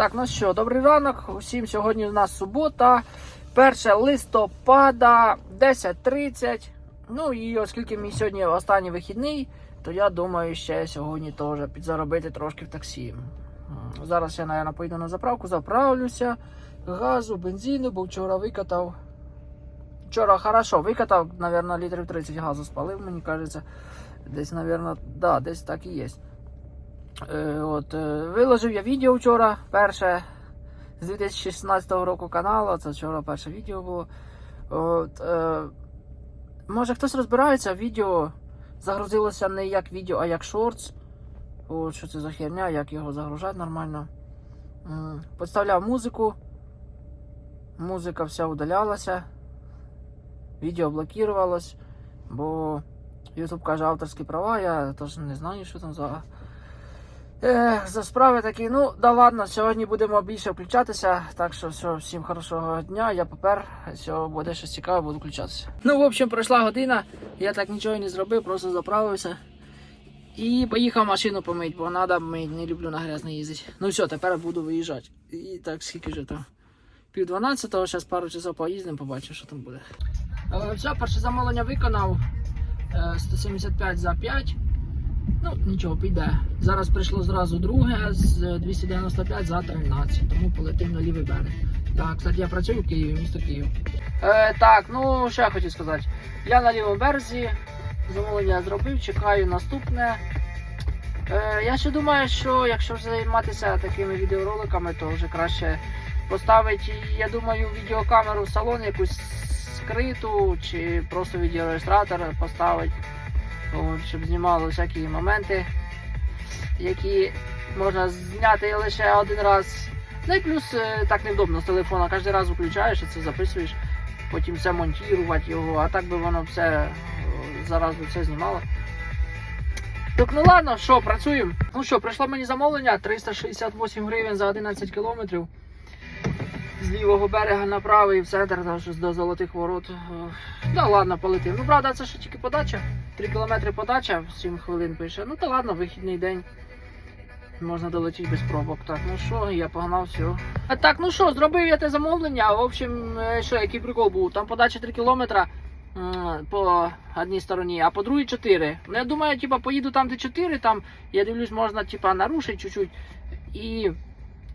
Так, ну що, добрий ранок. Усім сьогодні у нас субота, 1 листопада, 10.30. Ну і оскільки мій сьогодні останній вихідний, то я думаю, ще сьогодні теж підзаробити трошки в таксі. Зараз я, мабуть, поїду на заправку, заправлюся, газу, бензину, бо вчора викатав. Вчора хорошо викатав, мабуть, літрів 30 газу спалив, мені кажеться. Десь, мабуть, да, десь так і є. Е, От, е, виложив я відео вчора, перше з 2016 року каналу. Це вчора перше відео було. От, е, може хтось розбирається, відео загрузилося не як відео, а як шортс. От, що це за херня, як його загружати нормально. М, Підставляв музику. Музика вся удалялася. Відео блокувалось, бо YouTube каже авторські права, я теж не знаю, що там за. Ех, за справи такі, ну да ладно, сьогодні будемо більше включатися. Так що все, всім хорошого дня. Я попер, все буде щось цікаве, буду включатися. Ну, в общем, пройшла година, я так нічого не зробив, просто заправився. І поїхав машину помити, бо треба мити, не люблю на грязне їздити. Ну все, тепер буду виїжджати. І так, скільки вже там? Пів дванадцятого, зараз пару часов поїздимо, побачимо, що там буде. Е, все, перше замовлення виконав. Е, 175 за 5. Ну, нічого, піде. Зараз прийшло зразу друге з 295 за 13, тому полетим на лівий берег. Так, кстати, я працюю в Києві, місто Київ. Е, так, ну що я хотів сказати. Я на лівому березі, замовлення зробив, чекаю наступне. Е, я ще думаю, що якщо займатися такими відеороликами, то вже краще поставити, я думаю, відеокамеру в салон якусь скриту, чи просто відеореєстратор поставити. От, щоб знімало всякі моменти, які можна зняти лише один раз. Ну і плюс е, так невдобно з телефона. Кожен раз включаєш і це записуєш, потім все монтувати його, а так би воно все е, зараз би все знімало. Так, ну ладно, що, працюємо. Ну що, прийшло мені замовлення 368 гривень за 11 кілометрів. З лівого берега на правий в центр щось до золотих ворот. Да ладно, полетим. Ну правда, це ще тільки подача. 3 кілометри подача, 7 хвилин пише. Ну та ладно, вихідний день. Можна долетіти без пробок. Так, ну що, я погнав, все. А так, ну що, зробив я те замовлення. В общем, е, що, який прикол був? Там подача 3 кілометра по одній стороні, а по другій 4. Ну я думаю, типа, поїду там, де 4, там, я дивлюсь, можна типа нарушити чуть-чуть. І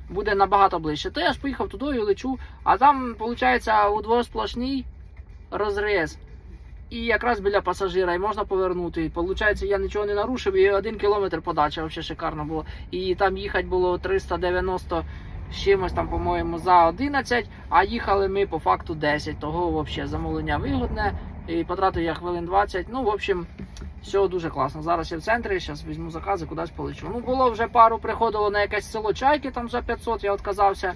буде набагато ближче. То я ж поїхав туди і лечу, а там, виходить, у двосплошній розріз. І якраз біля пасажира, і можна повернути. І, Получається, я нічого не нарушив, і один кілометр подача взагалі шикарно було. І там їхати було 390 з чимось там, по-моєму, за 11, а їхали ми по факту 10. Того взагалі замовлення вигодне. І потратив я хвилин 20. Ну, в общем, все дуже класно. Зараз я в центрі, зараз візьму закази, кудись полечу. Ну, було вже пару приходило на якесь село Чайки, там за 500 я відказався.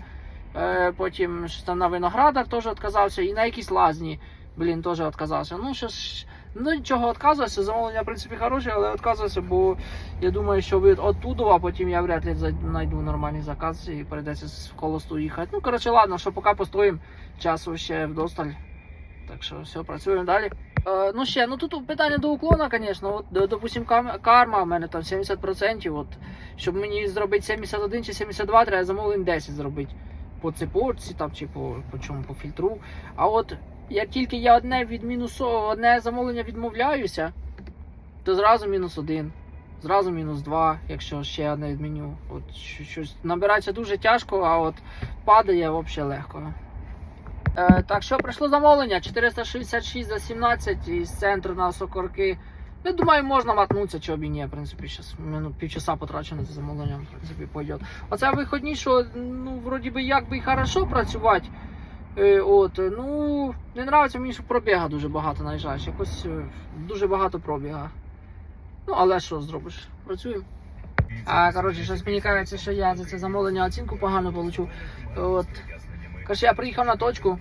Е, потім щось там на виноградар теж відказався, і на якісь лазні, блін, теж відказався. Ну, що ж, ну нічого відказувався, замовлення, в принципі, хороше, але відказувався, бо я думаю, що від оттуда, а потім я вряд ли знайду нормальний заказ і прийдеться в колосту їхати. Ну, коротше, ладно, що поки постоїмо, часу ще вдосталь. Так що все, працюємо далі. Е, ну ще, ну тут питання до уклона, звісно. От, допустим, карма, в мене там 70%. От, щоб мені зробити 71 чи 72, треба замовлень 10 зробити. По цепорці там, чи по, по чому, по фільтру. А от як тільки я одне від мінусу, одне замовлення відмовляюся, то зразу мінус один. Зразу мінус два, якщо ще одне відміню. От щось набирається дуже тяжко, а от падає взагалі легко. Е, так, що прийшло замовлення? 466 за 17 із центру на Сокорки. Я думаю, можна мотнутися, чого б. В принципі, зараз ну, півчаса потрачу на це замовлення, в принципі, пойде. Оце виходні, що ну, вроді би як би і хорошо працювати. Е, от, ну, не нравиться мені, що пробіга дуже багато наїжджаєш. Якось е, дуже багато пробіга. Ну, але що зробиш? Працюємо. А коротше, щось мені кажеться, що я за це замовлення оцінку погано получу. От. Коротше, я приїхав на точку.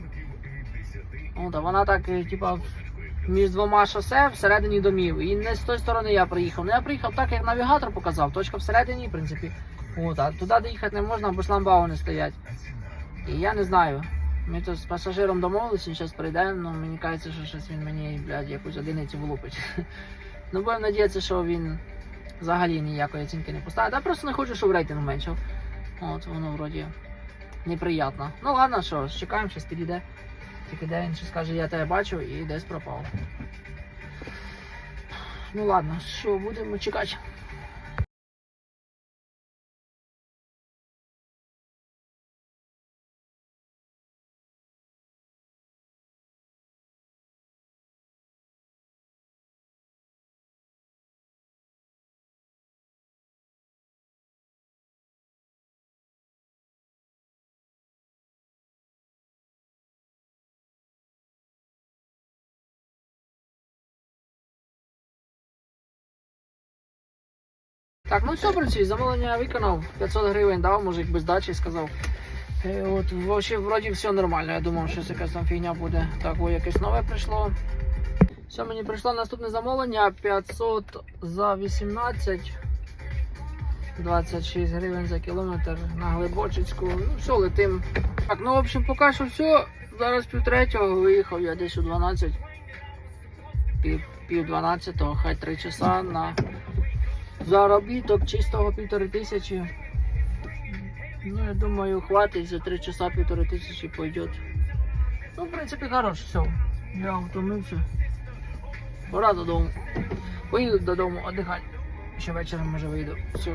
От, а вона так, е, типа, між двома шосе всередині домів. І не з тої сторони я приїхав. Ну я приїхав так, як навігатор показав. Точка всередині, в принципі. От, а туди доїхати не можна, бо шламбауни стоять. І я не знаю. Ми тут з пасажиром домовилися, він зараз прийде, ну мені кажеться, що щось він мені, блядь, якусь одиницю влупить. ну будемо надіятися, що він взагалі ніякої оцінки не поставить. Я просто не хочу, щоб рейтинг меншав. От воно вроді неприємно. Ну ладно, що, чекаємо, щось підійде. Тільки де він щось скаже, я тебе бачу і десь пропав. Ну ладно, що, будемо чекати. Так, ну все, працює, замовлення виконав. 500 гривень дав, мужик без дачі сказав. Е, От, вообще, вроді все нормально. Я думав, що якась там фігня буде. Так, о, якесь нове прийшло. Все, мені прийшло наступне замовлення 500 за 18. 26 гривень за кілометр на Глибочицьку. Ну, все, летим. Так, ну в общем, поки що все. Зараз пів третього виїхав я десь у 12. Пів, пів 12, хай 3 часа на заробіток чистого півтори тисячі. Ну, я думаю, хватить за 3 часа півтори тисячі пойдет. Ну, в принципі, хорош, все. Я втомився. Пора додому. Поїду додому, віддихати. Ще вечором може вийду. Все.